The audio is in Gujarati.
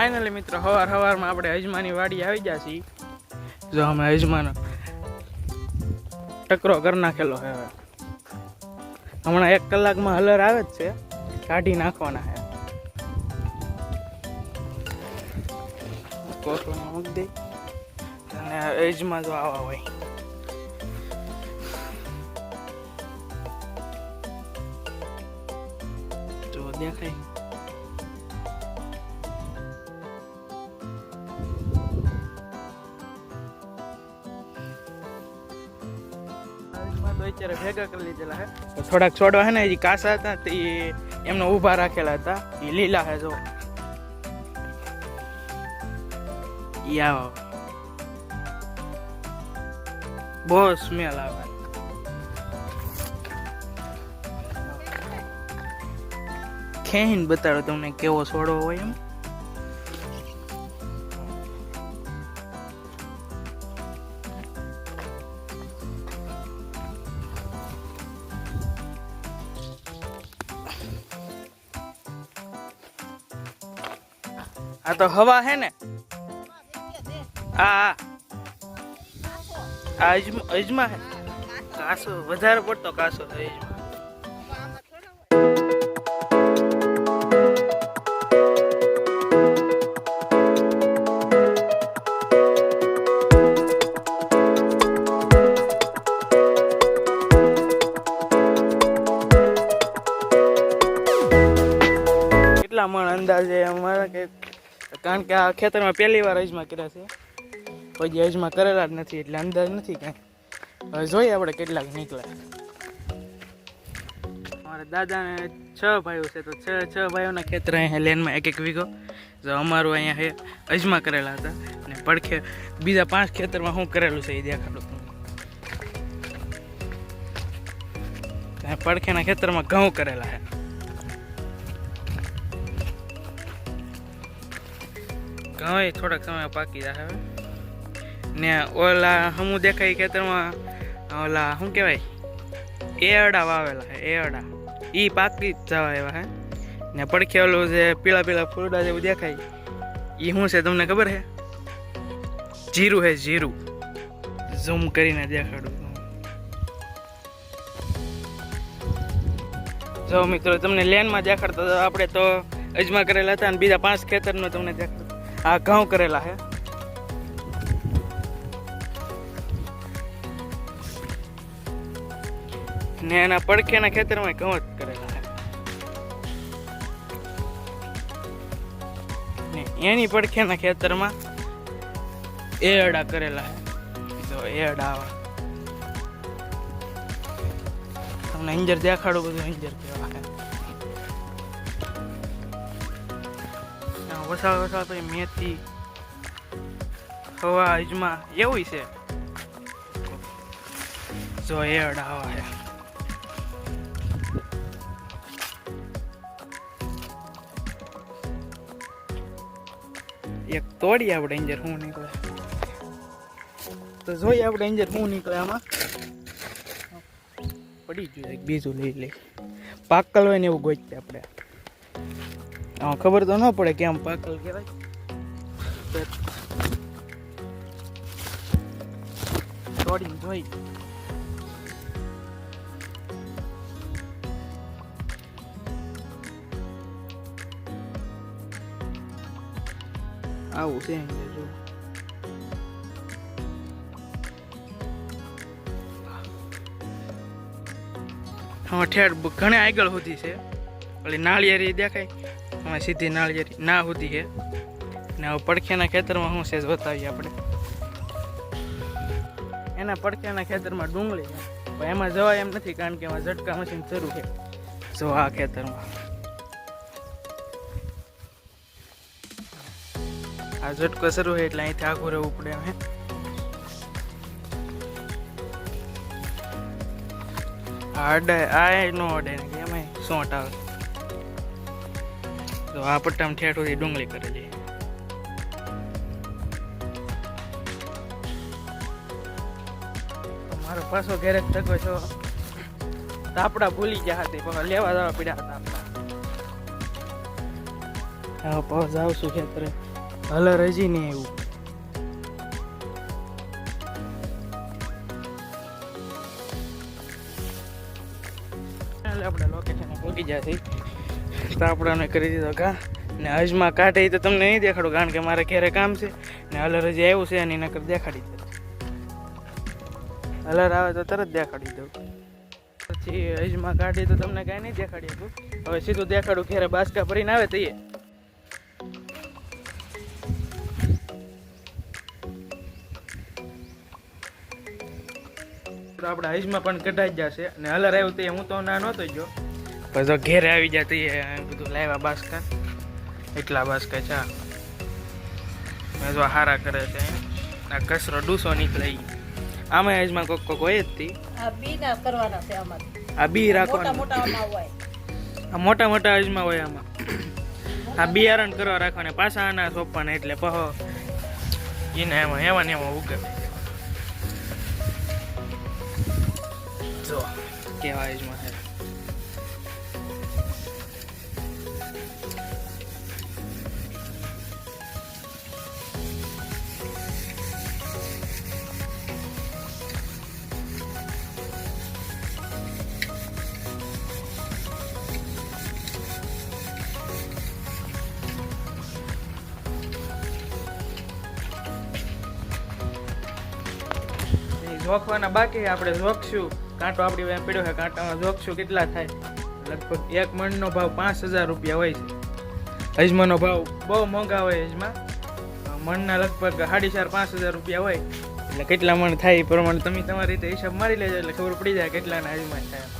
સવાર સવારમાં આપણે અજમાની વાડી આવી ગયા છીએ. જો અમે અજમાનો ટકરો કરી નાખેલો છે હવે. હમણાં એક કલાકમાં હલર આવે જ છે, કાઢી નાખવાના છે. અને એજમાં જો હોય. જો દેખાય. અત્યારે ભેગા કરી લીધેલા હે. થોડાક છોડવા હે ને એ કાસા હતા, તે એમને ઊભા રાખેલા હતા. એ લીલા હે, જો. ઈ બહુ સ્મેલ આવે. ખેહીને બતાડો તમને કેવો છોડવો હોય એમ. આ તો હવા હે ને. આ આ. અજમા હે. કાસો, વધારે પડતો કાસો અજમા કેટલા મણ અંદાજે અમારા કે કારણ કે આ ખેતરમાં પહેલી વાર અજમા કર્યા છે. દી અજમા કરેલા જ નથી, એટલે અંદાજ નથી કાંઈ. હવે જોઈએ આપણે કેટલાક નીકળે. અમારા દાદાને છ ભાઈઓ છે, તો છ છ ભાઈઓના ખેતર અહીંયા લેનમાં એક એક વીઘો. જો અમારું અહીંયા અજમા કરેલા હતા. અને પડખે બીજા પાંચ ખેતરમાં શું કરેલું છે, એ દેખાડું પડખેના ખેતરમાં ઘઉં કરેલા છે. ઘઉં થોડાક સમય પાકી જશે હવે. ને ઓલા હમું દેખાય ખેતરમાં, ઓલા શું કહેવાય? એરડા વાવેલા છે, એરડા. એ પાકી જ જવા એવા હે. ને પડખે જે પીળા પીળા ફૂલડા જેવું દેખાય એ શું છે તમને ખબર છે જીરું છે જીરું. ઝૂમ કરીને દેખાડું જો મિત્રો, તમને લેનમાં દેખાડતા આપણે તો અજમા કરેલા હતા અને બીજા પાંચ ખેતરનો તમને દેખાડતો આ ઘઉં કરેલા છે ને એના પડખેના ખેતરમાં ઘઉં જ કરેલા છે ને એની પડખેના ખેતરમાં એરડા કરેલા છે જો એરડા આવા. તમને અંજર દેખાડું બધું અંજર કેવા વસાળ તો પછી મેથી હવા અજમા એવું છે જો એ આવા છે એક તોડી આપણે અંજર શું નીકળે તો જોઈએ આપણે અંજર શું નીકળે આમાં પડી ગયું બીજું લઈ લઈ પાકલ હોય ને એવું ગોચતે આપણે હા ખબર તો ન પડે કેમ પાકલ કહેવાય. તોડીને જોઈ. આવું છે જો. હા ઠેર ઘણે આગળ સુધી છે. ઓલી નાળિયેરી દેખાય. અમે સીધી નાળિયેરી ના સુધી છે ને હવે પડખેના ખેતરમાં શું છે બતાવીએ આપણે. એના પડખેના ખેતરમાં ડુંગળી પણ એમાં જવાય એમ નથી કારણ કે એમાં ઝટકા મશીન શરૂ છે. જો આ ખેતરમાં. આ ઝટકો શરૂ છે એટલે અહીંથી આખું રહેવું પડે એમ હે. આ અડે આ નો અડે એમાં સોંટ આવે. તો આ પટ્ટામાં ઠેઠ સુધી ડુંગળી કરેલી મારો પાછો ઘેરે ટકો છો. તાપડા ભૂલી ગયા હતી પણ લેવા જવા પડ્યા હતા તાપડા હા પાછ આવશું ખેતરે. હલર હજી નહીં એવું આપણે લોકેશન પહોંચી ગયા છીએ તો આપણે કરી દીધો ઘા. ને હજમાં કાઢે તો તમને નહીં દેખાડું, કારણ કે મારે ઘેરે કામ છે. ને હલર હજી આવ્યું છે એની નકર દેખાડી દે હલર આવે તો તરત દેખાડી દઉં. પછી હજમાં કાઢી તો તમને કાંઈ નહીં દેખાડી હતું હવે સીધું દેખાડું, ઘેરે બાસકા ભરીને આવે તઈએ આપણે હજમાં પણ કઢાઈ જશે. અને હલર આવ્યું તે હું તો ના નહોતો જો પછી તો ઘેરે આવી જાય તો એ બધું લાવ્યા બાસ્કા એટલા બાસકા ચા મેં હારા કરે છે. આ કસરો ડૂસો નીકળે. આમાં એજમાં કોક કોક હોય જ તી. આ બીના કરવાના છે અમારે આ બી મોટા મોટા હોય. આ મોટા મોટા અજમા હોય આમાં. આ બિયારણ કરવા રાખવાના. પાછા આના સોંપવાના એટલે પહો. એને એમાં એમાં ને એમાં ઉગે. જો કેવા અજમા છે. જોખવાના બાકી આપણે જોખશું કાંટો આપણી પાસે પડ્યો છે કાંટામાં જોખશું કેટલા થાય? લગભગ એક મણનો ભાવ પાંચ હજાર રૂપિયા હોય છે. અજમાનો ભાવ બહુ મોંઘા હોય અજમા મણના લગભગ સાડી ચાર પાંચ હજાર રૂપિયા હોય. એટલે કેટલા મણ થાય એ પ્રમાણે તમે તમારી રીતે હિસાબ મારી લેજો, એટલે ખબર પડી જાય કેટલાના અજમા થાય.